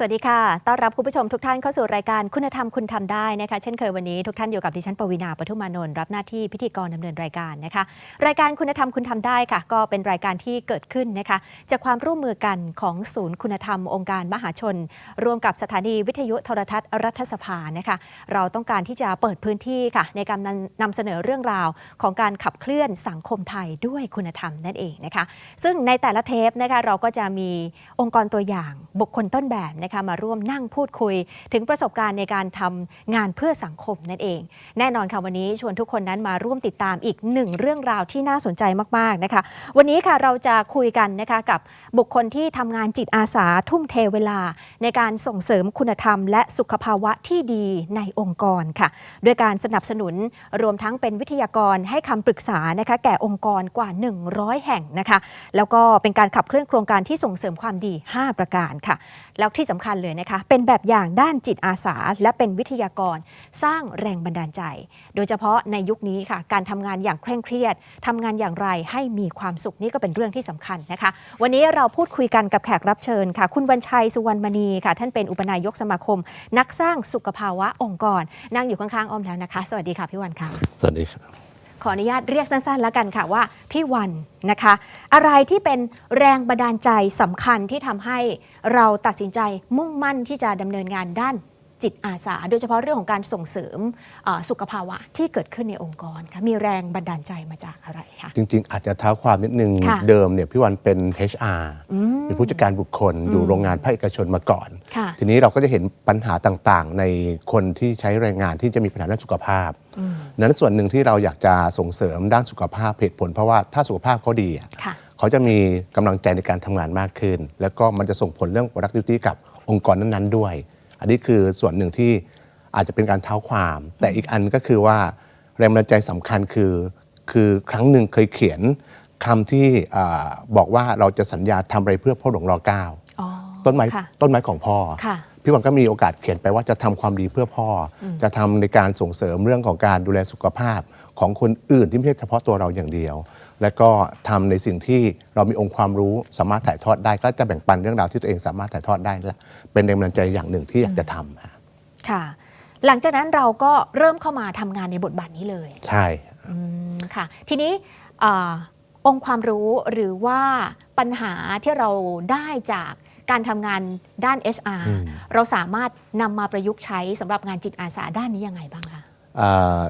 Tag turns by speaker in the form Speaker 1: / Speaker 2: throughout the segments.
Speaker 1: สวัสดีค่ะ ต้อนรับคุณผู้ชมทุกท่านเข้าสู่รายการคุณธรรมคุณทำได้นะคะ เช่นเคยวันนี้ทุกท่านอยู่กับดิฉันปวีณาปทุมานนท์รับหน้าที่พิธีกรดำเนินรายการนะคะ รายการคุณธรรมคุณทำได้ค่ะ ก็เป็นรายการที่เกิดขึ้นนะคะจากความร่วมมือกันของศูนย์คุณธรรมองค์การมหาชน ร่วมกับสถานีวิทยุโทรทัศน์รัฐสภานะคะ เราต้องการที่จะเปิดพื้นที่ค่ะ ในการนำนำเสนอเรื่องราวของการขับเคลื่อนสังคมไทยด้วยคุณธรรมนั่นเองนะคะ ซึ่งในแต่ละเทปนะคะเราก็จะมีองค์กรตัวอย่างบุคคลต้นแบบนะคะมาร่วมนั่งพูดคุย ถึงประสบการณ์ในการทำงานเพื่อสังคมนั่นเอง แน่นอนค่ะวันนี้ชวนทุกคนนั้นมาร่วมติดตามอีกหนึ่งเรื่องราวที่น่าสนใจมากๆนะคะ วันนี้ค่ะเราจะคุยกันนะคะกับบุคคลที่ทำงานจิตอาสาทุ่มเทเวลา ในการส่งเสริมคุณธรรม และสุขภาวะที่ดีในองค์กรค่ะด้วยการสนับสนุนรวมทั้งเป็นวิทยากรให้คำปรึกษานะคะแก่องค์กรกว่า 100 แห่งนะคะ แล้วก็เป็นการขับเคลื่อนโครงการที่ส่งเสริมความดี 5 ประการค่ะ แล้วที่สำคัญเลยนะคะ เป็นแบบอย่างด้านจิตอาสา และเป็นวิทยากร สร้างแรงบันดาลใจ โดยเฉพาะในยุคนี้ค่ะ การทำงานอย่างเคร่งเครียดทำงานอย่างไรให้มีความสุขนี่ก็เป็นเรื่องที่สำคัญนะคะ วันนี้เราพูดคุยกันกับแขกรับเชิญค่ะ คุณวันชัยสุวรรณมณีค่ะ ท่านเป็นอุปนายกสมาคม นักสร้างสุขภาวะองค์กร นั่งอยู่ข้างๆอ้อมแล้วนะคะ สวัสดีค่ะพี่วันค่ะ
Speaker 2: สวัสดีครับ
Speaker 1: ขออนุญาตเรียกสั้นๆ แล้วกันค่ะว่าพี่วันนะคะ อะไรที่เป็นแรงบันดาลใจสำคัญที่ทำให้เราตัดสินใจมุ่งมั่นที่จะดำเนินงานด้าน จิตอาสา โดยเฉพาะเรื่องของการส่งเสริมเอ่อสุขภาวะที่เกิดขึ้นในองค์กรค่ะมีแรงบันดาลใจมาจากอะไรคะ
Speaker 2: จริง ๆ อาจจะเท้าความนิดนึง
Speaker 1: ค่ะ
Speaker 2: เดิมเนี่ยพี่วันเป็น HR
Speaker 1: อืม
Speaker 2: เป็นผู้จัดการบุคคลอยู่โรงงานภาคเอกชนมาก่อน
Speaker 1: ค่ะ
Speaker 2: ทีนี้เราก็จะเห็นปัญหาต่างๆ ในคนที่ใช้แรงงานที่จะมีปัญหาด้านสุขภาพนั้นส่วนหนึ่งที่เราอยากจะส่งเสริมด้านสุขภาพเหตุผล เพราะว่าถ้าสุขภาพเขาดีอะ
Speaker 1: ค่ะ
Speaker 2: เขาจะมีกำลังใจในการทำงานมากขึ้น แล้วก็มันจะส่งผลเรื่อง productivity กับองค์กรนั้นๆด้วย อันนี้คือส่วนหนึ่งที่อาจจะเป็นการเท้าความ แต่อีกอันก็คือว่าแรงบันดาลใจสำคัญคือ คือครั้งหนึ่งเคยเขียนคำที่อาบอกว่าเราจะสัญญาทำอะไรเพื่อพ่อหลวงรอเก้า
Speaker 1: อ๋อ
Speaker 2: ต้นไม้
Speaker 1: ค่ะ
Speaker 2: ต้นไม้ของพ่อ
Speaker 1: ค่ะ
Speaker 2: พี่วันก็มีโอกาสเขียนไปว่าจะทำความดีเพื่อพ่ออจะทำในการส่งเสริมเรื่องของการดูแลสุขภาพของคนอื่นที่ไม่ใช่เฉพาะตัวเราอย่างเดียว และก็ทำในสิ่งที่เรามีองค์ความรู้สามารถถ่ายทอดได้ ก็จะแบ่งปันเรื่องราวที่ตัวเองสามารถถ่ายทอดได้และเป็นแรงบันดาลใจอย่างหนึ่งที่อยากจะทำฮะ
Speaker 1: ค่ะ หลังจากนั้นเราก็เริ่มเข้ามาทำงานในบทบาทนี้เลย
Speaker 2: ใช่
Speaker 1: อืมค่ะ ทีนี้อาองค์ความรู้หรือว่าปัญหาที่เราได้จาก การทำงานด้าน HR
Speaker 2: อืม
Speaker 1: เราสามารถนำมาประยุกต์ใช้สำหรับงานจิตอาสาด้านนี้ยังไงบ้างคะ
Speaker 2: อ่า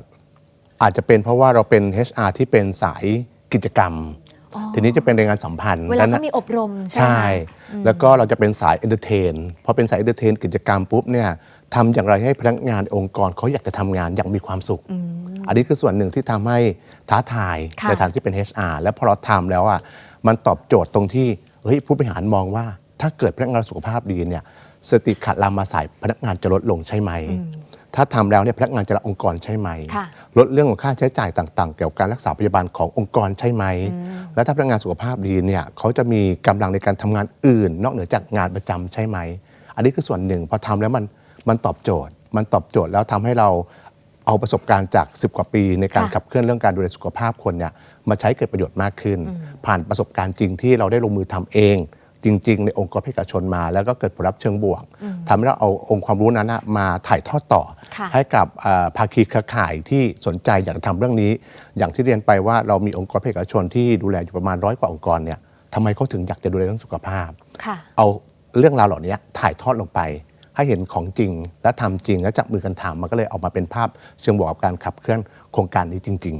Speaker 2: อาจจะเป็นเพราะว่าเราเป็น HR ที่เป็นสายกิจกรรม
Speaker 1: อ๋อ
Speaker 2: ทีนี้จะเป็นแรงงานสัมพันธ์
Speaker 1: เวลา
Speaker 2: และ
Speaker 1: เขา
Speaker 2: นะ
Speaker 1: มีอบรมใช่
Speaker 2: ใช่
Speaker 1: ไหม
Speaker 2: แล้วก็เราจะเป็นสายเอนเตอร์เทนพอเป็นสายเอนเตอร์เทนกิจกรรมปุ๊บเนี่ยทำอย่างไรให้พนักงานองค์กรเขาอยากจะทำงานอย่างมีความสุขอันนี้คือส่วนหนึ่งที่ทำให้ท้าทาย
Speaker 1: ค่ะ
Speaker 2: ในฐานที่เป็น HR แล้วพอเราทำแล้วอะมันตอบโจทย์ตรงที่เฮ้ยผู้บริหารมองว่า ถ้าเกิดพนักงานสุขภาพดีเนี่ยสติขัดลามาใส่พนักงานจะลดลงใช่ไหม ถ้าทำแล้วเนี่ยพนักงานจะรักองค์กรใช่ไหม
Speaker 1: ค่ะ
Speaker 2: ลดเรื่องของค่าใช้จ่ายต่างๆ เกี่ยวกับการรักษาพยาบาลขององค์กรใช่ไหม และถ้าพนักงานสุขภาพดีเนี่ยเขาจะมีกำลังในการทำงานอื่น นอกเหนือจากงานประจำใช่ไหม อันนี้คือส่วนหนึ่งพอทำแล้วมันมันตอบโจทย์ มันตอบโจทย์แล้วทำให้เราเอาประสบการณ์จาก 10 กว่าปีในการ
Speaker 1: ค่ะ
Speaker 2: ขับเคลื่อนเรื่องการดูแลสุขภาพคนเนี่ยมาใช้เกิดประโยชน์มากขึ้น ผ่านประสบการณ์จริงที่เราได้ลงมือทำเอง จริง ๆ ในองค์กรภาคเอกชนมา แล้วก็เกิดผลลัพธ์เชิงบวกทำให้เราเอาองค์ความรู้นั้นนะมาถ่ายทอดต่อ
Speaker 1: ค่ะ
Speaker 2: ให้กับเอ่อภาคีเครือข่ายที่สนใจอยากจะทำเรื่องนี้ อย่างที่เรียนไปว่าเรามีองค์กรภาคเอกชนที่ดูแลอยู่ประมาณร้อยกว่าองค์กรเนี่ยทำไมเขาถึงอยากจะดูแลเรื่องสุขภาพ
Speaker 1: ค่ะ
Speaker 2: เอาเรื่องราวเหล่านี้ถ่ายทอดลงไป ให้เห็นของจริงและทำจริง และจับมือกันทำมันก็เลยออกมาเป็นภาพเชิงบวกกับการขับเคลื่อนโครงการนี้จริง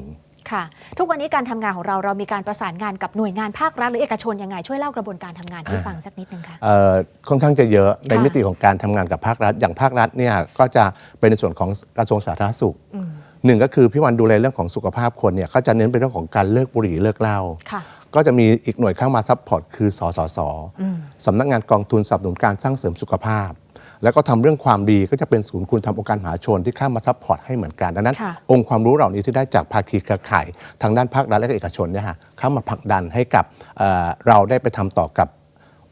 Speaker 1: ค่ะ ทุกวันนี้การทำงานของเราเรามีการประสานงานกับหน่วยงานภาครัฐหรือเอกชนยังไงช่วยเล่ากระบวนการทำงานให้ฟังสักนิดนึงค่ะ
Speaker 2: ๆเอ่อค่อนข้างจะเยอะใน
Speaker 1: ค่ะ
Speaker 2: มิติของการทำงานกับภาครัฐ อย่างภาครัฐเนี่ยก็จะเป็นในส่วนของกระทรวงสาธารณสุขหนึ่งก็คือพี่วันดูแลเรื่องของสุขภาพคนเนี่ยเขาจะเน้นเป็นเรื่องของการเลิกบุหรี่เลิกเหล้า
Speaker 1: ค่ะ
Speaker 2: ก็จะมีอีกหน่วยเข้ามาซัพพอร์ตคือสสสสำนักงานกองทุนสนับสนุนการสร้างเสริมสุขภาพ แล้วก็ทำเรื่องความดีก็จะเป็นศูนย์คุณธรรมองค์การมหาชนที่เข้ามาซัพพอร์ตให้เหมือนกันดังนั้น
Speaker 1: ค่ะ
Speaker 2: องค์ความรู้เหล่านี้ที่ได้จากภาคีเครือข่าย ทางด้านภาครัฐและก็เอกชนเนี่ยฮะเข้ามาผลักดันให้กับเอ่อเราได้ไปทำต่อกับ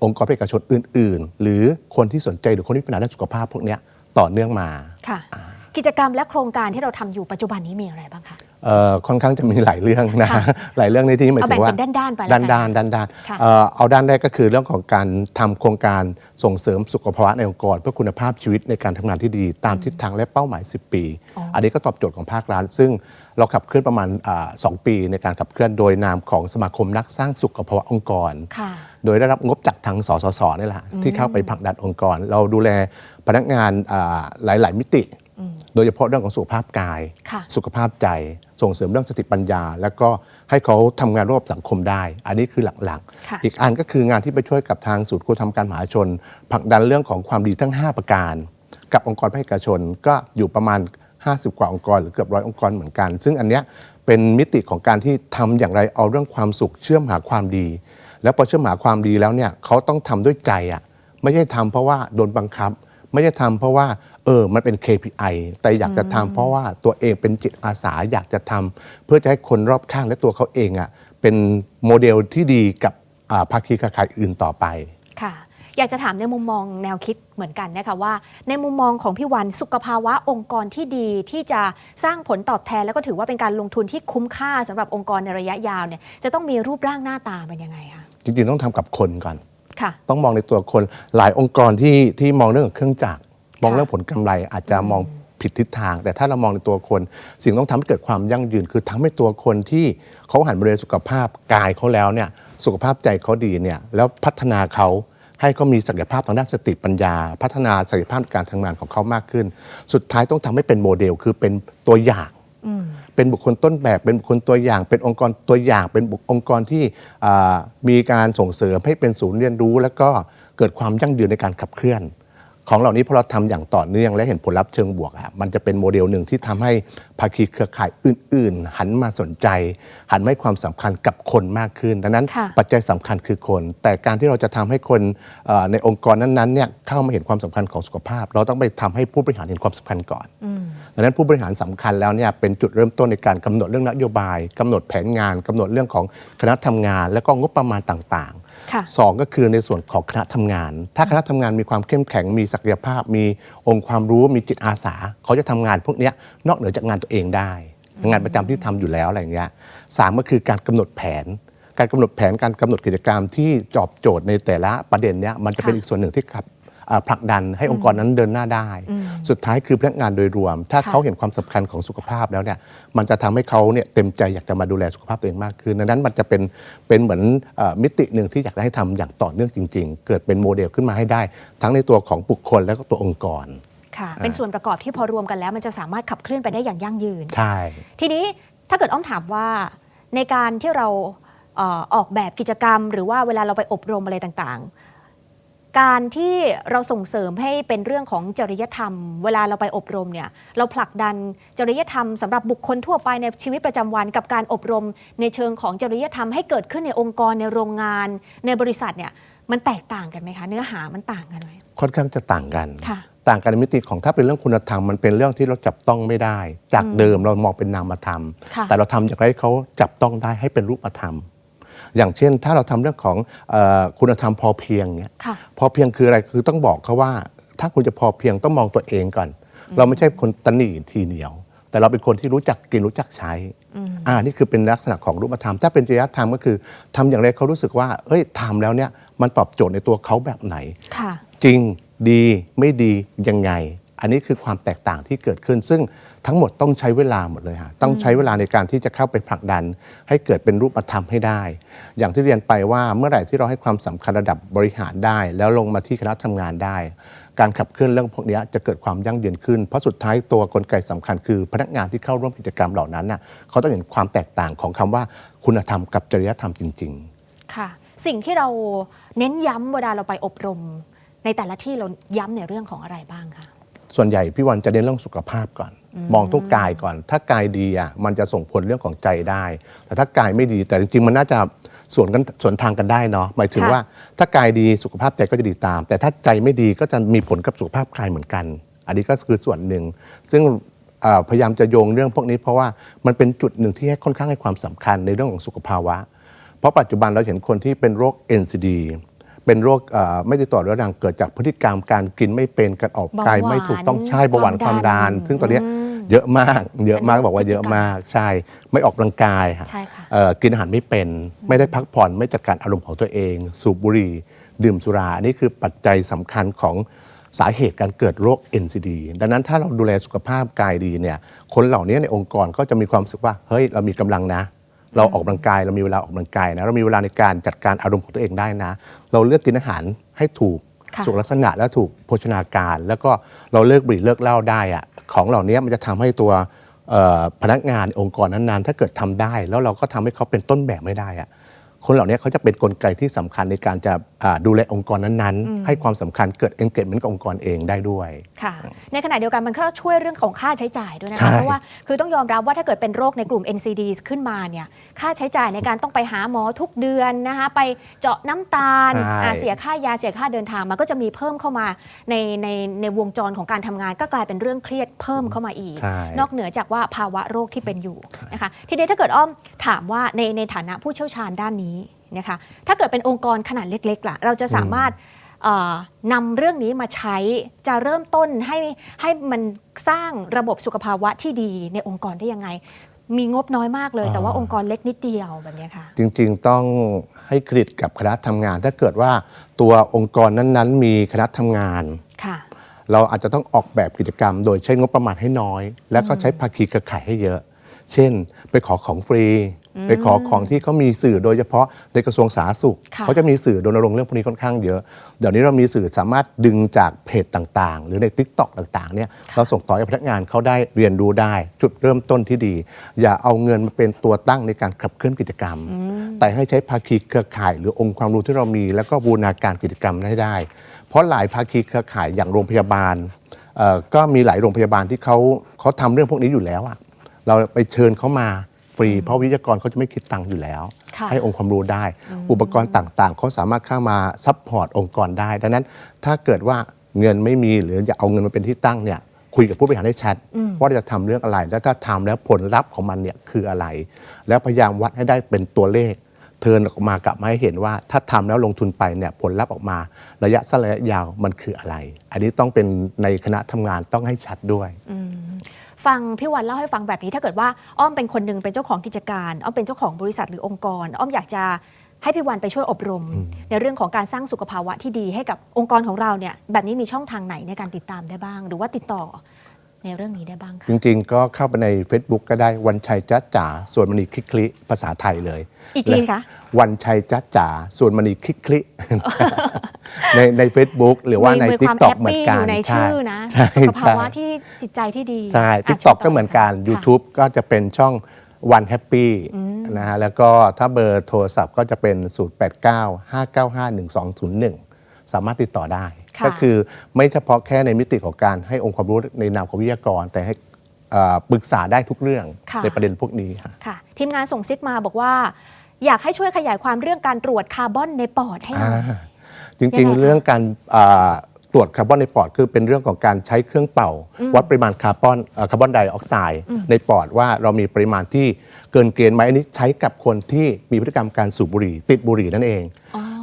Speaker 2: องค์กรภาคเอกชนอื่น ๆ หรือคนที่สนใจหรือคนที่มีปัญหาด้านสุขภาพพวกเนี้ยต่อเนื่องมา
Speaker 1: ค่ะกิจกรรมและโครงการที่เราทำอยู่ปัจจุบันนี้มีอะไรบ้างคะ
Speaker 2: เเอ่อ ค่อนข้างจะมีหลายเรื่องนะ
Speaker 1: ค่ะ
Speaker 2: หลายเรื่องในที่หมาย
Speaker 1: เอา
Speaker 2: ถึ
Speaker 1: แบ่ง
Speaker 2: งว่า
Speaker 1: เป็นด้านๆไปแล้ว
Speaker 2: ด้าน
Speaker 1: กัน
Speaker 2: ด้านด้านด้าน
Speaker 1: ค่ะ
Speaker 2: เอ่อเอาด้านแรกก็คือเรื่องของการทำโครงการส่งเสริมสุขภาวะในองค์กร เพื่อคุณภาพชีวิตในการทำงานที่ดี ตามทิศทางและเป้าหมาย 10 ปี อันนี้ก็ตอบโจทย์ของภาครัฐซึ่งเราขับเคลื่อนประมาณอ่าสองปีในการขับเคลื่อนโดยนามของสมาคมนักสร้างสุขภาวะองค์กร
Speaker 1: ค่ะ
Speaker 2: โดยได้รับงบจากทางสสสนี่แหละที่เข้าไปผลักดันองค์กร เราดูแลพนักงานอ่าหลาย ๆ มิติ โดยเฉพาะเรื่องของสุขภาพกาย
Speaker 1: ค่ะ
Speaker 2: สุขภาพใจ ส่งเสริมเรื่องสติปัญญา แล้วก็ให้เขาทำงานร่วมกับสังคมได้ อันนี้คือหลัก
Speaker 1: ค่ะ
Speaker 2: ๆอีกอันก็คืองานที่ไปช่วยกับทางศูนย์คุณธรรมการมหาชนผลักดันเรื่องของความดีทั้ง 5 ประการ กับองค์กรภาคเอกชนก็อยู่ประมาณ 50 กว่าองค์กร หรือเกือบร้อยองค์กรเหมือนกัน ซึ่งอันเนี้ยเป็นมิติของการที่ทำอย่างไรเอาเรื่องความสุขเชื่อมหาความดี แล้วพอเชื่อมหาความดีแล้วเนี่ยเขาต้องทำด้วยใจอะไม่ใช่ทำเพราะว่าโดนบังคับ ไม่ใช่ทำเพราะว่าเออมันเป็น KPI แต่อยากจะทำเพราะว่าตัวเองเป็นจิตอาสาอยากจะทำเพื่อจะให้คนรอบข้างและตัวเขาเองอะเป็นโมเดลที่ดีกับอ่าภาคีเครือข่ายอื่นต่อไป
Speaker 1: ค่ะ อยากจะถามในมุมมองแนวคิดเหมือนกันนะคะว่า ในมุมมองของพี่วันสุขภาวะองค์กรที่ดีที่จะสร้างผลตอบแทน แล้วก็ถือว่าเป็นการลงทุนที่คุ้มค่าสำหรับองค์กรในระยะยาวเนี่ยจะต้องมีรูปร่างหน้าตาเป็นยังไงคะ
Speaker 2: จริงๆต้องทำกับคนก่อน
Speaker 1: ค่ะ
Speaker 2: ต้องมองในตัวคนหลายองค์กรที่ที่มองเรื่องของเครื่องจักรมองเรื่องผลกำไรอาจจะมองผิดทิศทาง แต่ถ้าเรามองในตัวคน สิ่งต้องทำให้เกิดความยั่งยืน คือทำให้ตัวคนที่เขาหันมาเรียนสุขภาพกายเขาแล้วเนี่ยสุขภาพใจเขาดีเนี่ยแล้วพัฒนาเขาให้เขามีศักยภาพทางด้านสติปัญญา พัฒนาศักยภาพการทำงานของเขามากขึ้น สุดท้ายต้องทำให้เป็นโมเดล คือเป็นตัวอย่าง เป็นบุคคลต้นแบบเป็นบุคคลตัวอย่าง เป็นองค์กรตัวอย่าง เป็นบุคองค์กรที่มีการส่งเสริมให้เป็นศูนย์เรียนรู้ แล้วก็เกิดความยั่งยืนในการขับเคลื่อน ของเหล่านี้พอเราทำอย่างต่อเนื่องและเห็นผลลัพธ์เชิงบวกอะมันจะเป็นโมเดลหนึ่งที่ทำให้ภาคีเครือข่ายอื่น ๆ หันมาสนใจ หันมาให้ความสำคัญกับคนมากขึ้น ดังนั้น
Speaker 1: ค่ะ
Speaker 2: ปัจจัยสำคัญคือคน แต่การที่เราจะทำให้คนเอ่อในองค์กรนั้นๆเนี่ยเข้ามาเห็นความสำคัญของสุขภาพ เราต้องไปทำให้ผู้บริหารเห็นความสำคัญก่อนดังนั้นผู้บริหารสำคัญแล้วเนี่ยเป็นจุดเริ่มต้นในการกำหนดเรื่องนโยบายกำหนดแผนงานกำหนดเรื่องของคณะทำงาน แล้วก็งบประมาณต่าง
Speaker 1: ค่ะ
Speaker 2: ๆ สองก็คือในส่วนของคณะทำงาน ถ้าคณะทำงานมีความเข้มแข็งมีศักยภาพ มีองค์ความรู้มีจิตอาสา เขาจะทำงานพวกนี้นอกเหนือจากงานตัวเองได้ งานประจำที่ทำอยู่แล้วอะไรอย่างเงี้ยสามก็คือการกำหนดแผน การกำหนดแผนการกำหนดกิจกรรมที่จอบโจทย์ในแต่ละประเด็นเนี้ยมันจะเป็นอีกส่วนหนึ่งที่ขับ ผลักดันให้องค์กรนั้นเดินหน้าได้ สุดท้ายคือพนักงานโดยรวม ถ้า
Speaker 1: ค่ะ
Speaker 2: เขาเห็นความสำคัญของสุขภาพแล้วเนี่ยมันจะทำให้เขาเนี่ยเต็มใจอยากจะมาดูแลสุขภาพตัวเองมากขึ้นดังนั้นมันจะเป็นเป็นเหมือนเอ่อมิติหนึ่งที่อยากจะให้ทำอย่างต่อเนื่องจริง ๆ เกิดเป็นโมเดลขึ้นมาให้ได้ ทั้งในตัวของบุคคลและก็ตัวองค์กร
Speaker 1: ค่ะเป็นส่วนประกอบที่พอรวมกันแล้ว มันจะสามารถขับเคลื่อนไปได้อย่างยั่งยืน
Speaker 2: ใช่
Speaker 1: ทีนี้ถ้าเกิดอ้อมถามว่าในการที่เราเอ่อออกแบบกิจกรรม หรือว่าเวลาเราไปอบรมอะไรต่างๆ การที่เราส่งเสริมให้เป็นเรื่องของจริยธรรม เวลาเราไปอบรมเนี่ยเราผลักดันจริยธรรมสำหรับบุคคลทั่วไปในชีวิตประจำวันกับการอบรม ในเชิงของจริยธรรมให้เกิดขึ้นในองค์กรในโรงงาน ในบริษัทเนี่ยมันแตกต่างกันไหมคะ เนื้อหามันต่างกันไหม
Speaker 2: ค่อนข้างจะต่างกัน
Speaker 1: ค่ะ
Speaker 2: ต่างกันในมิติของถ้าเป็นเรื่องคุณธรรมมันเป็นเรื่องที่เราจับต้องไม่ได้ จากเดิมเรามองเป็นนามธรรม
Speaker 1: ค่ะ
Speaker 2: แต่เราทำอย่างไรให้เขาจับต้องได้ให้เป็นรูปธรรม อย่างเช่น ถ้าเราทำเรื่องของเออคุณธรรมพอเพียงเนี่ย
Speaker 1: ค่ะ
Speaker 2: พอเพียงคืออะไรคือต้องบอกเขาว่า ถ้าคุณจะพอเพียงต้องมองตัวเองก่อน เราไม่ใช่คนตันหนีทีเหนียว แต่เราเป็นคนที่รู้จักกินรู้จักใช้อ่านี่คือเป็นลักษณะของรูปธรรมถ้าเป็นจริยธรรมก็คือทำอย่างไรเขารู้สึกว่าเอ้ยทำแล้วเนี่ยมันตอบโจทย์ในตัวเขาแบบไหน
Speaker 1: ค่ะ
Speaker 2: จริงดีไม่ดียังไง อันนี้คือความแตกต่างที่เกิดขึ้น ซึ่งทั้งหมดต้องใช้เวลาหมดเลยฮะต้องใช้เวลาในการที่จะเข้าไปผลักดัน ให้เกิดเป็นรูปธรรมให้ได้ อย่างที่เรียนไปว่าเมื่อไหร่ที่เราให้ความสำคัญระดับบริหารได้ แล้วลงมาที่คณะทำงานได้ การขับเคลื่อนเรื่องพวกนี้จะเกิดความยั่งยืนขึ้น เพราะสุดท้ายตัวกลไกสำคัญคือพนักงานที่เข้าร่วมกิจกรรมเหล่านั้นน่ะเขาต้องเห็นความแตกต่างของคำว่าคุณธรรมกับจริยธรรมจริง ๆ
Speaker 1: ค่ะ สิ่งที่เราเน้นย้ำเวลาเราไปอบรม ในแต่ละที่เราย้ำในเรื่องของอะไรบ้างคะ
Speaker 2: ส่วนใหญ่พี่วันจะเน้นเรื่องสุขภาพก่อน มองทุกกายก่อน ถ้ากายดีอะมันจะส่งผลเรื่องของใจได้ แต่ถ้ากายไม่ดีแต่จริงๆมันน่าจะสวนกันสวนทางกันได้เนาะหมายถึง
Speaker 1: ค่ะ
Speaker 2: ว่าถ้ากายดีสุขภาพใจก็จะดีตาม แต่ถ้าใจไม่ดีก็จะมีผลกับสุขภาพกายเหมือนกัน อันนี้ก็คือส่วนหนึ่ง ซึ่งเอ่อพยายามจะโยงเรื่องพวกนี้เพราะว่ามันเป็นจุดหนึ่งที่ให้ค่อนข้างให้ความสำคัญในเรื่องของสุขภาวะ เพราะปัจจุบันเราเห็นคนที่เป็นโรค NCD เป็นโรคเอ่อไม่ติดต่อเรื้อรังเกิดจากพฤติกรรมการกินไม่เป็นการออกกาย
Speaker 1: เบาหวาน
Speaker 2: ไม่ถูกต้องใช่เบาหวานความดัน
Speaker 1: ความดัน
Speaker 2: ซึ่งตอนเนี้ยเยอะมาก เยอะมากบอกว่าเยอะมากใช่ ไม่ออกกำลังกายค่ะ
Speaker 1: ใช่ค่ะ
Speaker 2: เอ่อกินอาหารไม่เป็น ไม่ได้พักผ่อนไม่จัดการอารมณ์ของตัวเอง สูบบุหรี่ ดื่มสุราอันนี้คือปัจจัยสำคัญของสาเหตุการเกิดโรค NCD ดังนั้นถ้าเราดูแลสุขภาพกายดีเนี่ยคนเหล่านี้ในองค์กรก็จะมีความรู้สึกว่าเฮ้ยเรามีกำลังนะ เราออกกำลังกายเรามีเวลาออกกำลังกายนะเรามีเวลาในการจัดการอารมณ์ของตัวเองได้นะ เราเลือกกินอาหารให้ถูก
Speaker 1: ค่ะ
Speaker 2: สุขลักษณะและถูกโภชนาการ แล้วก็เราเลิกบุหรี่เลิกเหล้าได้อะของเหล่านี้มันจะทำให้ตัวเอ่อพนักงานองค์กรนั้นๆ ถ้าเกิดทำได้ แล้วเราก็ทำให้เขาเป็นต้นแบบไม่ได้อะ คนเหล่านี้เขาจะเป็นกลไกที่สำคัญในการจะอ่าดูแลองค์กรนั้นๆ ให้ความสำคัญเกิด engagement กับองค์กรเองได้ด้วย
Speaker 1: ค่ะ ในขณะเดียวกันมันก็ช่วยเรื่องของค่าใช้จ่ายด้วยนะ
Speaker 2: ใช่
Speaker 1: คะเพราะว่าคือต้องยอมรับว่าถ้าเกิดเป็นโรคในกลุ่ม NCD ขึ้นมาเนี่ยค่าใช้จ่ายในการต้องไปหาหมอทุกเดือนนะคะไปเจาะน้ำตาล
Speaker 2: ใช่
Speaker 1: อ่าเสียค่ายาเสียค่าเดินทางมันก็จะมีเพิ่มเข้ามาในในในวงจรของการทำงานก็กลายเป็นเรื่องเครียดเพิ่มเข้ามาอีก
Speaker 2: ใช่
Speaker 1: นอกเหนือจากว่าภาวะโรคที่เป็นอยู่นะคะทีนี้ถ้าเกิดอ้อมถามว่าในในฐานะผู้เชี่ยวชาญด้านนี้ นะคะ ถ้าเกิดเป็นองค์กรขนาดเล็กๆล่ะ เราจะสามารถเอ่อนำเรื่องนี้มาใช้ จะเริ่มต้นให้ให้มันสร้างระบบสุขภาวะที่ดีในองค์กรได้ยังไง มีงบน้อยมากเลย แต่ว่าองค์กรเล็กนิดเดียวแบบเนี้ยค่ะ
Speaker 2: จริงๆ ต้องให้เครดิตกับคณะทำงาน ถ้าเกิดว่าตัวองค์กรนั้นๆ มีคณะทำงาน
Speaker 1: ค่ะ
Speaker 2: เราอาจจะต้องออกแบบกิจกรรม โดยใช้งบประมาณให้น้อย แล้วก็ใช้ภาคีเครือข่ายให้เยอะ เช่น ไปขอของฟรี ไปขอของที่เขามีสื่อโดยเฉพาะในกระทรวงสาธารณสุข
Speaker 1: ค่ะ
Speaker 2: เขาจะมีสื่อรณรงค์เรื่องพวกนี้ค่อนข้างเยอะ เดี๋ยวนี้เรามีสื่อสามารถดึงจากเพจต่างๆ หรือใน t ิ k t o k ต่างๆเนี่ยเราส่งต่อให้พนักงานเขาได้เรียนรู้ได้ จุดเริ่มต้นที่ดี อย่าเอาเงินมาเป็นตัวตั้งในการขับเคลื่อนกิจกรรม แต่ให้ใช้ภาคีเครือข่าย หรือองค์ความรู้ที่เรามี แล้วก็บูรณาการกิจกรรมให้ได้ เพราะหลายภาคีเครือข่ายอย่างโรงพยาบาลเอ่อก็มีหลายโรงพยาบาลที่เขาเขาทำเรื่องพวกนี้อยู่แล้วอะเราไปเชิญเขามา ฟรี เพราะวิทยากรเขาจะไม่คิดตังค์อยู่แล้ว
Speaker 1: ค่ะ
Speaker 2: ให้องค์ความรู้ได้ อุปกรณ์ต่างๆเขาสามารถเข้ามาซัพพอร์ตองค์กรได้ ดังนั้นถ้าเกิดว่าเงินไม่มีหรือจะเอาเงินมาเป็นที่ตั้งเนี่ยคุยกับผู้บริหารให้ชัดว่าจะทำเรื่องอะไร แล้วถ้าทำแล้วผลลัพธ์ของมันเนี่ยคืออะไร แล้วพยายามวัดให้ได้เป็นตัวเลข เทิร์นออกมากลับมาให้เห็นว่าถ้าทำแล้วลงทุนไปเนี่ยผลลัพธ์ออกมาระยะสั้นระยะยาวมันคืออะไร อันนี้ต้องเป็นในคณะทำงานต้องให้ชัดด้วย
Speaker 1: ฟังพี่วันเล่าให้ฟังแบบนี้ถ้าเกิดว่าอ้อมเป็นคนหนึ่งเป็นเจ้าของกิจการอ้อมเป็นเจ้าของบริษัทหรือองค์กร อ้อมอยากจะให้พี่วันไปช่วยอบรม ในเรื่องของการสร้างสุขภาวะที่ดีให้กับองค์กรของเราเนี่ยแบบนี้มีช่องทางไหนในการติดตามได้บ้าง หรือว่าติดต่อ ในเรื่องนี้ได้บ้างคะ
Speaker 2: จริงๆ ก็เข้าไปใน Facebook ก็ได้วันชัยจ้าจ๋าส่วนมณีคลิกคลิภาษาไทยเลย
Speaker 1: อีกทีคะ
Speaker 2: และวันชัยจ้าจ๋าส่วนมณีคลิกคลิในใน Facebook หรือว่าใน
Speaker 1: มี
Speaker 2: ทิก
Speaker 1: ความ
Speaker 2: ตอ
Speaker 1: แฮ
Speaker 2: ก
Speaker 1: ป
Speaker 2: เหมือน
Speaker 1: ปี้
Speaker 2: กั
Speaker 1: อนยู่ในชื่อนะ
Speaker 2: ใช่
Speaker 1: สุขภา
Speaker 2: ใช่
Speaker 1: วะที่จิตใจที่ดี
Speaker 2: ใช่ะทิกตอก
Speaker 1: เชิญ
Speaker 2: ก็เหมือนกัน
Speaker 1: ค่ะ
Speaker 2: YouTube ก็จะเป็นช่องวันแฮปปี้นะฮะแล้วก็ถ้าเบอร์โทรศัพท์ก็จะเป็น 0895951201สามารถติดต่อได้
Speaker 1: ค่ะ
Speaker 2: ก็คือไม่เฉพาะแค่ในมิติของการให้องค์ความรู้ในนามของวิทยากร แต่ให้เอ่อปรึกษาได้ทุกเรื่อง
Speaker 1: ค่ะ
Speaker 2: ในประเด็นพวกนี้ค่ะ
Speaker 1: ค่ะทีมงานส่งซิกมาบอกว่า อยากให้ช่วยขยายความเรื่องการตรวจคาร์บอนในปอดให้หน่อย
Speaker 2: อ่าจ
Speaker 1: ยัง
Speaker 2: ริง
Speaker 1: ไง
Speaker 2: ๆ
Speaker 1: คะ
Speaker 2: เรื่องการอ่าตรวจคาร์บอนในปอดคือเป็นเรื่องของการใช้เครื่องเป่า วัดปริมาณคาร์บอนเอ่อคาร์บอนไดออกไซด์ในปอดว่าเรามีปริมาณที่เกินเกณฑ์ไหมอันนี้ใช้กับคนที่มีพฤติกรรมการสูบบุหรี่ ติดบุหรี่นั่นเอง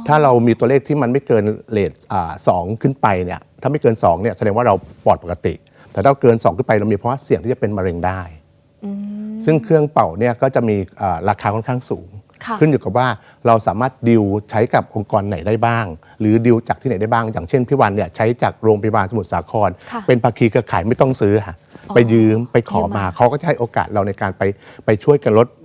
Speaker 2: ถ้าเรามีตัวเลขที่มันไม่เกินเลทอ่าสองขึ้นไปเนี่ยถ้าไม่เกิน2เนี่ยแสดงว่าเราปอดปกติ แต่ถ้าเกิน 2 ขึ้นไปเรามีภาวะเสี่ยงที่จะเป็นมะเร็งได้ ซึ่งเครื่องเป่าเนี่ยก็จะมีอ่าราคาค่อนข้างสูง
Speaker 1: ค่ะ
Speaker 2: ขึ้นอยู่กับว่าเราสามารถดิวใช้กับองค์กรไหนได้บ้าง หรือดิวจากที่ไหนได้บ้าง อย่างเช่นพี่วันเนี่ยใช้จากโรงพยาบาลสมุทรสาคร
Speaker 1: ค่ะ
Speaker 2: เป็นภาคีเครือข่ายไม่ต้องซื้อค่ะไปยืมไปขอ
Speaker 1: ยืม
Speaker 2: มา
Speaker 1: มา
Speaker 2: เขาก็จะให้โอกาสเราในการไปไปช่วยกันลดเอ่อ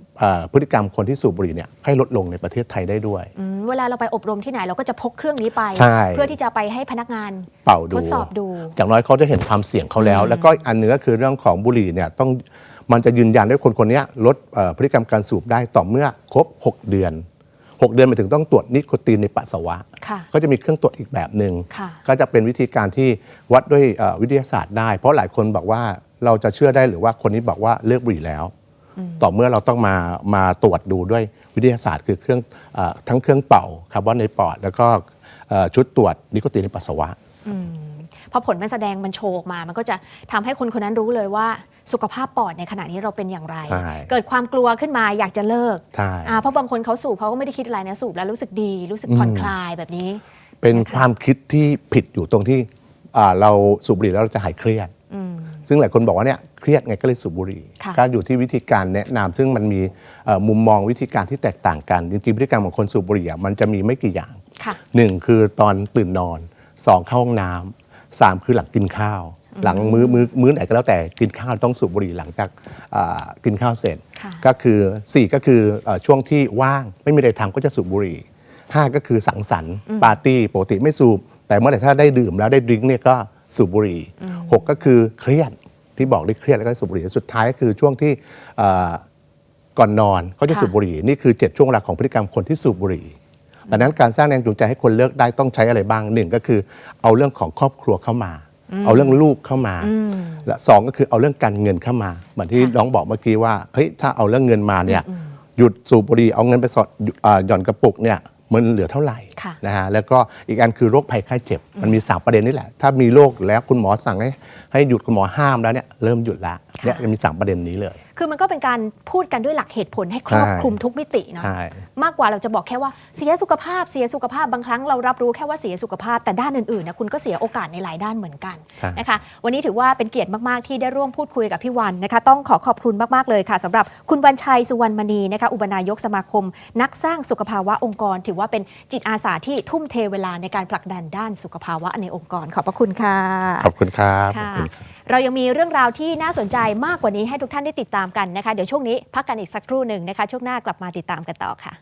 Speaker 2: พฤติกรรมคนที่สูบบุหรี่เนี่ยให้ลดลงในประเทศไทยได้ด้วย
Speaker 1: อืมเวลาเราไปอบรมที่ไหนเราก็จะพกเครื่องนี้ไป
Speaker 2: ใช่
Speaker 1: เพื่อที่จะไปให้พนักงาน
Speaker 2: เป่าดู
Speaker 1: ทดสอบดู
Speaker 2: อย่างน้อยเขาได้เห็นความเสี่ยงเขาแล้ว แล้วก็อีกอันหนึงก็คือเรื่องของบุหรี่เนี่ยต้องมันจะยืนยันได้คนคนเนี้ยลดเอ่อพฤติกรรมการสูบได้ต่อเมื่อครบ 6 เดือน 6 เดือนหมายถึงต้องตรวจนิโคตินในปัสสาวะ
Speaker 1: ค่ะ
Speaker 2: ก็จะมีเครื่องตรวจอีกแบบหนึ่ง
Speaker 1: ค่ะ
Speaker 2: ก็จะเป็นวิธีการที่วัดด้วยเอ่อวิทยาศาสตร์ได้ เพราะหลายคนบอกว่าเราจะเชื่อได้หรือว่าคนนี้บอกว่าเลิกบุหรี่แล้ว ต่อเมื่อเราต้องมามาตรวจดูด้วยวิทยาศาสตร์ คือเครื่องเออทั้งเครื่องเป่าคาร์บอนในปอด แล้วก็เอ่อชุดตรวจนิโคตินในปัสสาวะ
Speaker 1: พอผลมันแสดงมันโชว์ออกมา มันก็จะทำให้คนคนนั้นรู้เลยว่าสุขภาพปอดในขณะนี้เราเป็นอย่างไร
Speaker 2: ใช่
Speaker 1: เกิดความกลัวขึ้นมาอยากจะเลิก
Speaker 2: ใช่
Speaker 1: อ่าเพราะบางคนเขาสูบเขาก็ไม่ได้คิดอะไรนะสูบแล้วรู้สึกดีรู้สึกผ่อนคลายแบบนี้
Speaker 2: เป็น
Speaker 1: นะคะ
Speaker 2: ความคิดที่ผิดอยู่ตรงที่อ่าเราสูบบุหรี่แล้วเราจะหายเครียด ซึ่งหลายคนบอกว่าเนี่ยเครียดไงก็เลยสูบบุหรี่
Speaker 1: ค่ะ
Speaker 2: ก็อยู่ที่วิธีการแนะนำซึ่งมันมีเอ่อมุมมองวิธีการที่แตกต่างกันจริงๆพฤติกรรมของคนสูบบุหรี่อะมันจะมีไม่กี่อย่าง
Speaker 1: ค่ะ
Speaker 2: หนึ่งคือตอนตื่นนอนสองเข้าห้องน้ำสามคือหลังกินข้าว หลังมื้อมื้อมื้อไหนก็แล้วแต่กินข้าวต้องสูบบุหรี่หลังจากอ่ากินข้าวเสร็จ
Speaker 1: ค่ะ
Speaker 2: ก็คือสี่ก็คือเอ่อช่วงที่ว่างไม่มีอะไรทำก็จะสูบบุหรี่ห้าก็คือสังสรรค์ปาร์ตี้ปกติไม่สูบ แต่เมื่อไหร่ถ้าได้ดื่มแล้วได้ดริงก์เนี่ยก็ สูบบุหรี่หกก็คือเครียดที่บอกได้เครียดแล้วก็สูบบุหรี่สุดท้ายก็คือช่วงที่เอ่อก่อนนอนก็จะ
Speaker 1: ค่ะ
Speaker 2: สูบบุหรี่นี่คือเจ็ดช่วงเวลาของพฤติกรรมคนที่สูบบุหรี่ดังนั้นการสร้างแรงจูงใจให้คนเลิกได้ต้องใช้อะไรบ้างหนึ่งก็คือ เอาเรื่องของครอบครัวเข้ามา เอาเรื่องลูกเข้ามา และสองก็คือเอาเรื่องการเงินเข้ามา เหมือนที่น้องบอกเมื่อกี้ว่าเฮ้ยถ้าเอาเรื่องเงินมาเนี่ยหยุดสูบบุหรี่เอาเงินไปสอดอ่าหย่อนกระปุกเนี่ย มันเหลือเท่าไหร่
Speaker 1: ค่ะ
Speaker 2: นะฮะแล้วก็อีกอันคือโรคภัยไข้เจ็บ มันมีสามประเด็นนี่แหละ ถ้ามีโรคแล้วคุณหมอสั่งให้ให้หยุดคุณหมอห้ามแล้วเนี่ยเริ่มหยุดละเนี่ยจะมีสามประเด็นนี้เลย
Speaker 1: คือมันก็เป็นการพูดกันด้วยหลักเหตุผลให้ครอบ
Speaker 2: ใช่
Speaker 1: คลุมทุกมิติเนาะ
Speaker 2: ใช่
Speaker 1: มากกว่าเราจะบอกแค่ว่าเสียสุขภาพเสียสุขภาพบางครั้งเรารับรู้แค่ว่าเสียสุขภาพแต่ด้านอื่นๆนะคุณก็เสียโอกาสในหลายด้านเหมือนกัน
Speaker 2: ใช่
Speaker 1: นะคะ วันนี้ถือว่าเป็นเกียรติมาก ๆ ที่ได้ร่วมพูดคุยกับพี่วันนะคะ ต้องขอขอบคุณมาก ๆ เลยค่ะสำหรับคุณวันชัยสุวรรณมณีนะคะ อุปนายกสมาคม นักสร้างสุขภาวะองค์กร ถือว่าเป็นจิตอาสาที่ทุ่มเทเวลาในการผลักดันด้านสุขภาวะในองค์กร ขอบพระคุณค่ะ
Speaker 2: ขอบคุณครับขอบ
Speaker 1: ค่ะ
Speaker 2: คุณครับ
Speaker 1: เรายังมีเรื่องราวที่น่าสนใจมากกว่านี้ให้ทุกท่านได้ติดตามกันนะคะ เดี๋ยวช่วงนี้พักกันอีกสักครู่หนึ่งนะคะ ช่วงหน้ากลับมาติดตามกันต่อค่ะ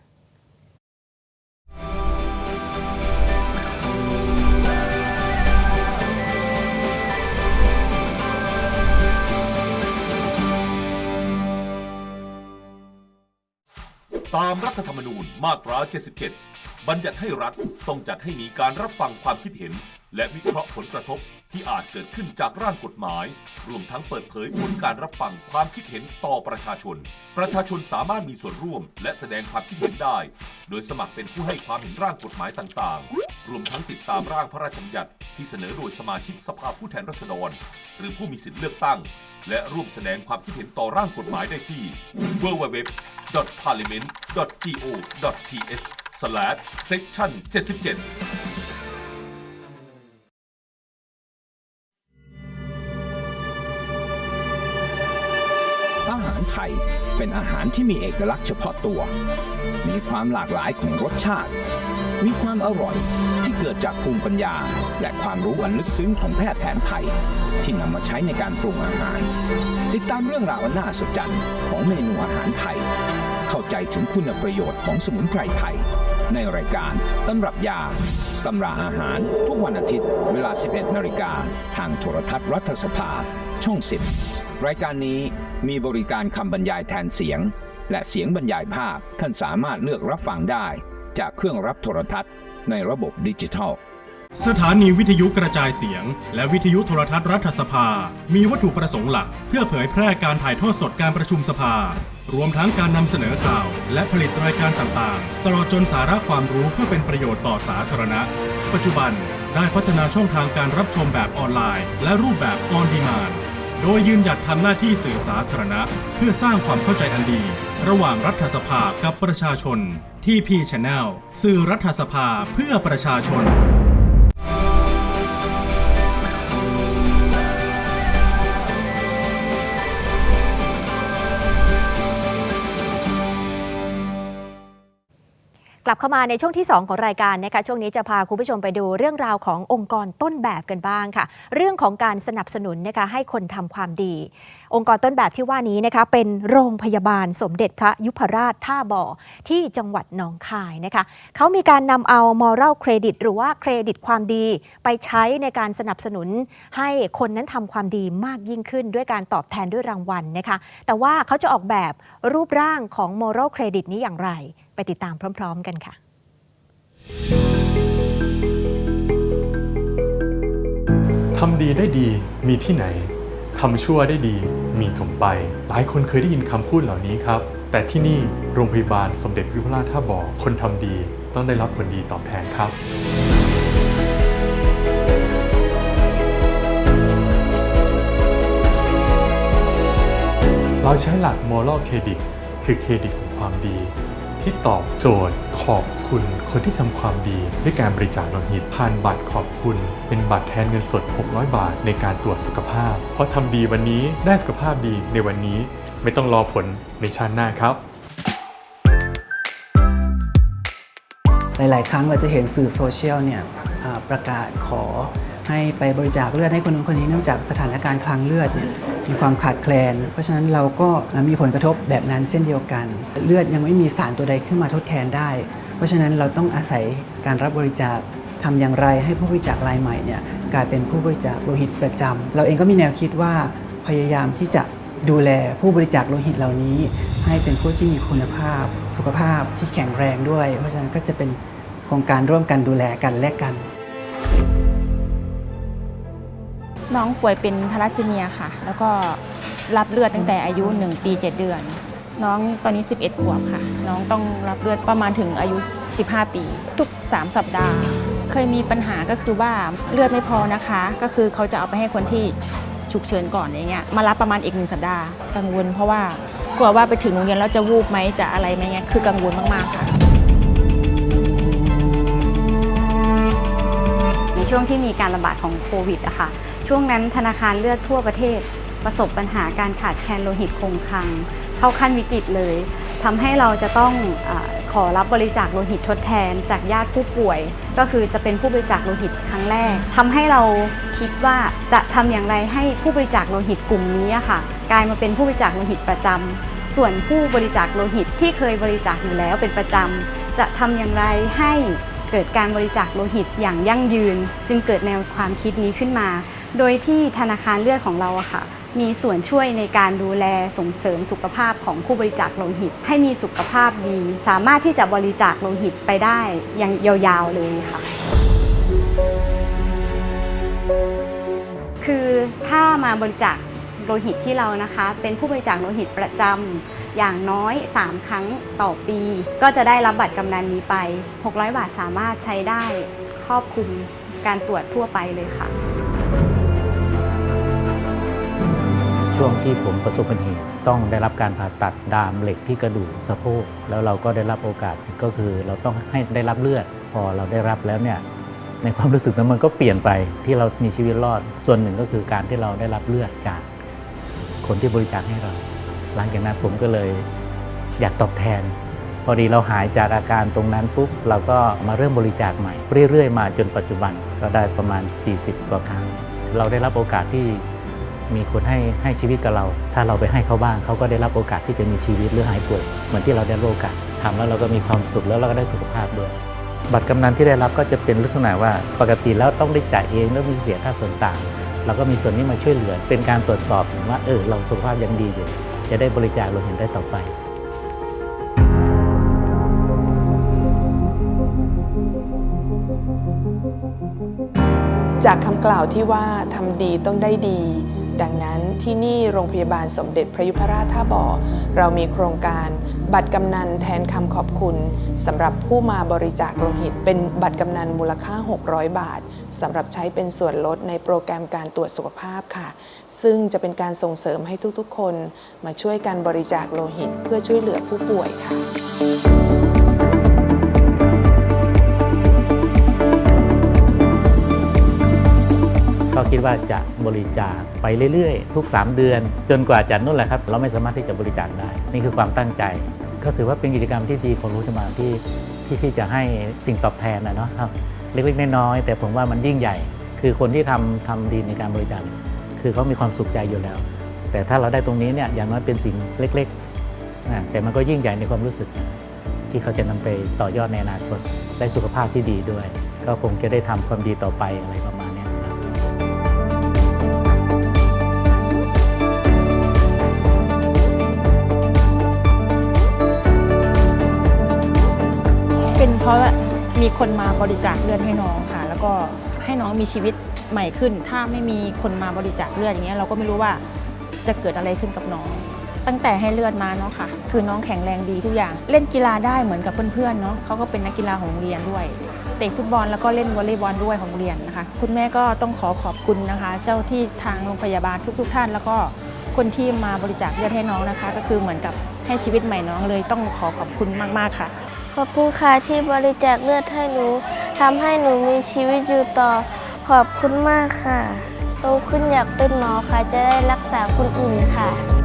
Speaker 3: ตามรัฐธรรมนูญมาตรา 77 บัญญัติให้รัฐต้องจัดให้มีการรับฟังความคิดเห็น และวิเคราะห์ผลกระทบที่อาจเกิดขึ้นจากร่างกฎหมาย รวมทั้งเปิดเผยผลการรับฟังความคิดเห็นต่อประชาชน ประชาชนสามารถมีส่วนร่วม และแสดงความคิดเห็นได้ โดยสมัครเป็นผู้ให้ความเห็นร่างกฎหมายต่างๆ รวมทั้งติดตามร่างพระราชบัญญัติที่เสนอโดยสมาชิกสภาผู้แทนราษฎร หรือผู้มีสิทธิเลือกตั้ง และร่วมแสดงความคิดเห็นต่อร่างกฎหมายได้ที่
Speaker 4: www.parliament.go.th/section77 ไทย เป็นอาหารที่มีเอกลักษณ์เฉพาะตัว มีความหลากหลายของรสชาติ มีความอร่อยที่เกิดจากภูมิปัญญา และความรู้อันลึกซึ้งของแพทย์แผนไทย ที่นำมาใช้ในการปรุงอาหาร ติดตามเรื่องราวอันน่าสนใจรรย์ของเมนูอาหารไทย เข้าใจถึงคุณประโยชน์ของสมุนไพรไทย ในรายการตำรับยาตำราอาหารทุกวันอาทิตย์ เวลา 11 นาฬิกา ทางโทรทัศน์รัฐสภา ช่อง 10 รายการนี้มีบริการคำบรรยายแทนเสียง และเสียงบรรยายภาพท่านสามารถเลือกรับฟังได้ จากเครื่องรับโทรทัศน์ ในระบบดิจิทัล
Speaker 5: สถานีวิทยุกระจายเสียง และวิทยุโทรทัศน์รัฐสภา มีวัตถุประสงค์หลัก เพื่อเผยแพร่การถ่ายทอดสดการประชุมสภา รวมทั้งการนำเสนอข่าว และผลิตรายการต่างๆ ตลอดจนสาระความรู้เพื่อเป็นประโยชน์ต่อสาธารณะ ปัจจุบันได้พัฒนาช่องทางการรับชมแบบออนไลน์ และรูปแบบออนดีมานโดยยืนหยัดทำหน้าที่สื่อสาธารณะ เพื่อสร้างความเข้าใจอันดี ระหว่างรัฐสภากับประชาชน ที่พีชแนลสื่อรัฐสภาเพื่อประชาชน
Speaker 1: กลับเข้ามาในช่วงที่ 2 ของรายการนะคะช่วงนี้จะพาคุณผู้ชมไปดูเรื่องราวขององค์กรต้นแบบกันบ้างค่ะ เรื่องของการสนับสนุนนะคะให้คนทำความดี องค์กรต้นแบบที่ว่านี้นะคะเป็นโรงพยาบาลสมเด็จพระยุพราชท่าบ่อที่จังหวัดหนองคายนะคะเขามีการนำเอา moral credit หรือว่าเครดิตความดี ไปใช้ในการสนับสนุนให้คนนั้นทำความดีมากยิ่งขึ้น ด้วยการตอบแทนด้วยรางวัลนะคะแต่ว่าเขาจะออกแบบรูปร่างของ moral credit นี้อย่างไร ไปติดตามพร้อม ๆ กันค่ะ
Speaker 6: ทำดีได้ดีมีที่ไหนทำชั่วได้ดีมีถมไป หลายคนเคยได้ยินคำพูดเหล่านี้ครับ แต่ที่นี่โรงพยาบาลสมเด็จพระยุพราชท่าบ่อคนทำดีต้องได้รับผลดีตอบแทนครับเราใช้หลัก moral credit คือเครดิตของความดี ที่ตอบโจทย์ขอบคุณคนที่ทำความดี ด้วยการบริจาคโลหิตผ่านบัตรขอบคุณ เป็นบัตรแทนเงินสด 600 บาท ในการตรวจสุขภาพ เพราะทำดีวันนี้ได้สุขภาพดีในวันนี้ ไม่ต้องรอผลในชาติหน้าครับ
Speaker 7: หลาย ๆ ครั้งเราจะเห็นสื่อโซเชียลเนี่ยประกาศขอ ให้ไปบริจาคเลือดให้คนนู้นคนนี้เนื่องจากสถานการณ์คลังเลือดเนี่ยมีความขาดแคลน เพราะฉะนั้นเราก็มีผลกระทบแบบนั้นเช่นเดียวกัน เลือดยังไม่มีสารตัวใดขึ้นมาทดแทนได้ เพราะฉะนั้นเราต้องอาศัยการรับบริจาคทำอย่างไรให้ผู้บริจาครายใหม่เนี่ยกลายเป็นผู้บริจาคโลหิตประจำเราเองก็มีแนวคิดว่าพยายามที่จะดูแลผู้บริจาคโลหิตเหล่านี้ ให้เป็นผู้ที่มีคุณภาพ สุขภาพที่แข็งแรงด้วย เพราะฉะนั้นก็จะเป็นโครงการร่วมกันดูแลกันและกัน
Speaker 8: น้องป่วยเป็นทาลัสซีเมียค่ะ แล้วก็รับเลือดตั้งแต่อายุ 1 ปี 7 เดือน น้องตอนนี้ 11 ขวบค่ะ น้องต้องรับเลือดประมาณถึงอายุ 15 ปี ทุก 3 สัปดาห์ เคยมีปัญหาก็คือว่าเลือดไม่พอนะคะ ก็คือเขาจะเอาไปให้คนที่ฉุกเฉินก่อนอย่างเงี้ยมารับประมาณอีกหนึ่งสัปดาห์กังวล เพราะว่ากลัวว่าไปถึงโรงเรียนแล้วจะวูบไหมจะอะไรไหมเงี้ยคือกังวลมากๆค่ะ
Speaker 9: ในช่วงที่มีการระบาดของโควิดอะค่ะ ช่วงนั้นธนาคารเลือดทั่วประเทศ ประสบปัญหาการขาดแคลนโลหิตคงคลัง เข้าขั้นวิกฤตเลยทำให้เราจะต้องอขอรับบริจาคโลหิตทดแทน จากญาติผู้ป่วย ก็คือจะเป็นผู้บริจาคโลหิตครั้งแรกทำให้เราคิดว่าจะทำอย่างไรให้ผู้บริจาคโลหิตกลุ่มนี้ค่ะกลายมาเป็นผู้บริจาคโลหิตประจำส่วนผู้บริจาคโลหิตที่เคยบริจาคอยู่แล้วเป็นประจำจะทำอย่างไรให้เกิดการบริจาคโลหิตอย่างยั่งยืน จึงเกิดแนวความคิดนี้ขึ้นมา โดยที่ธนาคารเลือดของเราอะค่ะ มีส่วนช่วยในการดูแลส่งเสริมสุขภาพของผู้บริจาคโลหิต ให้มีสุขภาพดี สามารถที่จะบริจาคโลหิตไปได้อย่างยาวๆเลยค่ะ คือถ้ามาบริจาคโลหิตที่เรานะคะ เป็นผู้บริจาคโลหิตประจำอย่างน้อย 3 ครั้งต่อปี ก็จะได้รับบัตรกำนันนี้ไป 600 บาทสามารถใช้ได้ครอบคลุมการตรวจทั่วไปเลยค่ะ
Speaker 10: ช่วงที่ผมประสบอุบัติเหตุต้องได้รับการผ่าตัดดามเหล็กที่กระดูกสะโพกแล้วเราก็ได้รับโอกาสก็คือเราต้องให้ได้รับเลือด พอเราได้รับแล้วเนี่ยในความรู้สึกนั้นมันก็เปลี่ยนไปที่เรามีชีวิตรอด ส่วนหนึ่งก็คือการที่เราได้รับเลือดจากคนที่บริจาคให้เรา หลังจากนั้นผมก็เลยอยากตอบแทน พอดีเราหายจากอาการตรงนั้นปุ๊บเราก็มาเริ่มบริจาคใหม่ เรื่อยๆ มาจนปัจจุบันก็ได้ประมาณ 40 กว่าครั้ง เราได้รับโอกาสที่ มีคนให้ให้ชีวิตกับเรา ถ้าเราไปให้เขาบ้างเขาก็ได้รับโอกาสที่จะมีชีวิตหรือหายป่วยเหมือนที่เราได้รับโอกาสทำแล้วเราก็มีความสุขแล้วเราก็ได้สุขภาพด้วยบัตรกำนันที่ได้รับก็จะเป็นลักษณะว่าปกติแล้วต้องได้จ่ายเองแล้วมีเสียค่าส่วนต่างเราก็มีส่วนนี้มาช่วยเหลือ เป็นการตรวจสอบว่าเออเราสุขภาพยังดีอยู่ จะได้บริจาคโลหิตได้ต่อไป
Speaker 11: จากคำกล่าวที่ว่าทำดีต้องได้ดี ดังนั้นที่นี่โรงพยาบาลสมเด็จพระยุพราชท่าบ่อ เรามีโครงการบัตรกำนันแทนคำขอบคุณสำหรับผู้มาบริจาคโลหิต เป็นบัตรกำนันมูลค่า 600 บาทสำหรับใช้เป็นส่วนลดในโปรแกรมการตรวจสุขภาพค่ะ ซึ่งจะเป็นการส่งเสริมให้ทุกๆ คน มาช่วยกันบริจาคโลหิต เพื่อช่วยเหลือผู้ป่วยค่ะ
Speaker 10: คิดว่าจะบริจาคไปเรื่อยๆ ทุก 3 เดือน จนกว่าจะนู่นแหละครับ เราไม่สามารถที่จะบริจาคได้ นี่คือความตั้งใจ ก็ถือว่าเป็นกิจกรรมที่ดีของรู้ธรรมาที่ที่ที่จะให้สิ่งตอบแทนนะเนาะครับเล็กๆน้อยๆแต่ผมว่ามันยิ่งใหญ่ คือคนที่ทำทำดีในการบริจาคคือเขามีความสุขใจอยู่แล้ว แต่ถ้าเราได้ตรงนี้เนี่ยอย่างน้อยเป็นสิ่งเล็กๆนะแต่มันก็ยิ่งใหญ่ในความรู้สึกที่เขาจะนำไปต่อยอดในอนาคตได้สุขภาพที่ดีด้วย ก็คงจะได้ทำความดีต่อไปอะไรประมาณ ค
Speaker 8: นมาบริจาคเลือดให้น้องค่ะ แล้วก็ให้น้องมีชีวิตใหม่ขึ้น ถ้าไม่มีคนมาบริจาคเลือดอย่างเงี้ยเราก็ไม่รู้ว่าจะเกิดอะไรขึ้นกับน้อง ตั้งแต่ให้เลือดมาเนาะค่ะ คือน้องแข็งแรงดีทุกอย่าง เล่นกีฬาได้เหมือนกับเพื่อนๆเนาะเขาก็เป็นนักกีฬาของโรงเรียนด้วยเตะฟุตบอลแล้วก็เล่นวอลเลย์บอลด้วยของโรงเรียนนะคะ คุณแม่ก็ต้องขอขอบคุณนะคะ เจ้าที่ทางโรงพยาบาลทุกๆท่าน แล้วก็คนที่มาบริจาคเลือดให้น้องนะคะ ก็คือเหมือนกับให้ชีวิตใหม่น้องเลยต้องขอขอบคุณมากๆค่ะ
Speaker 12: อบคุณค่ะที่บริจาคเลือดให้หนูทำให้หนูมีชีวิตอยู่ต่อ ขอบคุณมากค่ะ โตขึ้นอยากเป็นหมอค่ะ จะได้รักษาคนอื่นค่ะ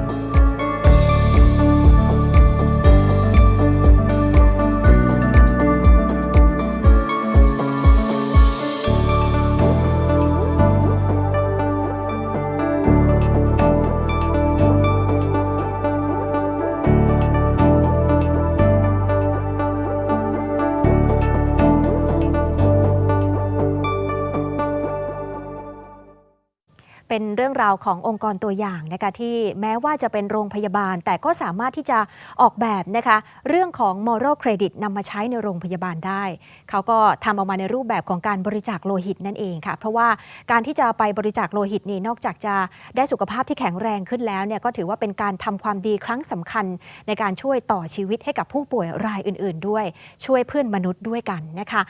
Speaker 1: เป็นเรื่องราวขององค์กรตัวอย่างนะคะที่แม้ว่าจะเป็นโรงพยาบาล แต่ก็สามารถที่จะออกแบบนะคะเรื่องของ moral credit นำมาใช้ในโรงพยาบาลได้ เขาก็ทำออกมาในรูปแบบของการบริจาคโลหิตนั่นเองค่ะ เพราะว่าการที่จะไปบริจาคโลหิตนี่นอกจากจะได้สุขภาพที่แข็งแรงขึ้นแล้วเนี่ยก็ถือว่าเป็นการทำความดีครั้งสำคัญในการช่วยต่อชีวิตให้กับผู้ป่วยรายอื่น ๆ ด้วย ช่วยเพื่อนมนุษย์ด้วยกันนะคะ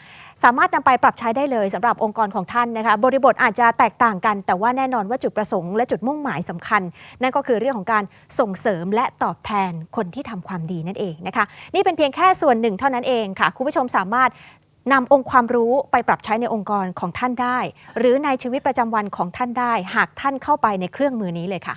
Speaker 1: สามารถนำไปปรับใช้ได้เลยสำหรับองค์กรของท่านนะคะ บริบทอาจจะแตกต่างกัน แต่ว่าแน่นอนว่าจุดประสงค์และจุดมุ่งหมายสำคัญ นั่นก็คือเรื่องของการส่งเสริมและตอบแทนคนที่ทำความดีนั่นเองนะคะ นี่เป็นเพียงแค่ส่วนหนึ่งเท่านั้นเองค่ะ คุณผู้ชมสามารถนำองค์ความรู้ไปปรับใช้ในองค์กรของท่านได้ หรือในชีวิตประจำวันของท่านได้ หากท่านเข้าไปในเครื่องมือนี้เลยค่ะ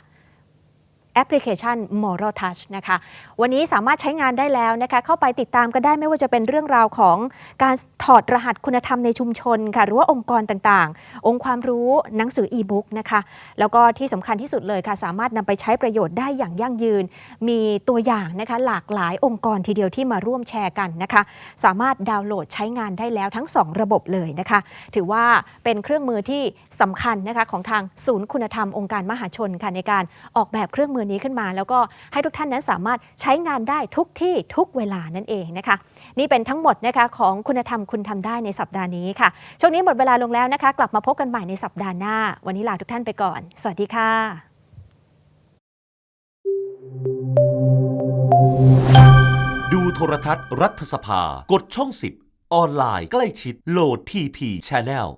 Speaker 1: แอปพลิเคชัน Moral Touch นะคะ วันนี้สามารถใช้งานได้แล้วนะคะ เข้าไปติดตามกันได้ไม่ว่าจะเป็นเรื่องราวของการถอดรหัสคุณธรรมในชุมชนค่ะ หรือว่าองค์กรต่างๆ องค์ความรู้หนังสืออีบุ๊กนะคะ แล้วก็ที่สำคัญที่สุดเลยค่ะ สามารถนำไปใช้ประโยชน์ได้อย่างยั่งยืน มีตัวอย่างนะคะ หลากหลายองค์กรทีเดียวที่มาร่วมแชร์กันนะคะ สามารถดาวน์โหลดใช้งานได้แล้วทั้ง 2 ระบบเลยนะคะ ถือว่าเป็นเครื่องมือที่สำคัญนะคะของทางศูนย์คุณธรรมองค์การมหาชนค่ะในการออกแบบเครื่องมือนี้ขึ้นมา แล้วก็ให้ทุกท่านนั้นสามารถใช้งานได้ทุกที่ทุกเวลานั่นเองนะคะ นี่เป็นทั้งหมดนะคะของคุณธรรมคุณทำได้ในสัปดาห์นี้ค่ะ ช่วงนี้หมดเวลาลงแล้วนะคะ กลับมาพบกันใหม่ในสัปดาห์หน้า วันนี้ลาทุกท่านไปก่อน สวัสดีค่ะ
Speaker 3: ดูโทรทัศน์รัฐสภา กดช่อง 10 ออนไลน์ใกล้ชิดโหลดทีพี Channel